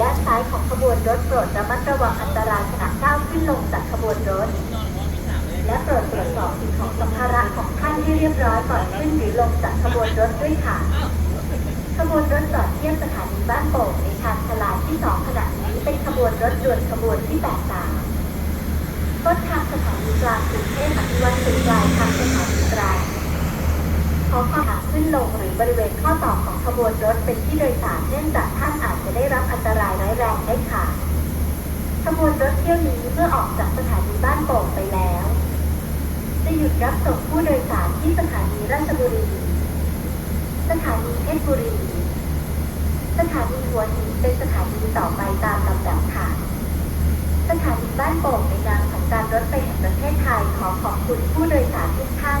ด้านซ้ายของขบวนรถโปรดระมัดระวังอันตรายขณะก้าวขึ้นลงจากขบวนรถ และโปรดตรวจสอบสิ่งของสัมภาระของท่านที่เรียบร้อยก่อนขึ้นหรือลงจากขบวนรถด้วยค่ะ ขบวนรถจอดเทียบสถานีบ้านโป่งในทางทลายที่สองขณะนี้เป็นขบวนรถด่วนขบวนที่แ83ต้นทางสถานีกลางกรุงเทพอภิวัฒ ลงหรือบริเวณข้อต่อของขบวนรถเป็นที่โดยสารเนื่องจากท่านอาจจะได้รับอันตรายร้ายแรงได้ค่ะ ขบวนรถเที่ยวนี้เมื่อออกจากสถานีบ้านโป่งไปแล้ว จะหยุดรับส่งผู้โดยสารที่สถานีราชบุรี สถานีเพชรบุรี สถานีหัวหินเป็นสถานีต่อไปตามลำดับค่ะ สถานีบ้านโป่งในนามของการรถไฟแห่งประเทศไทยขอขอบคุณผู้โดยสารทุกท่าน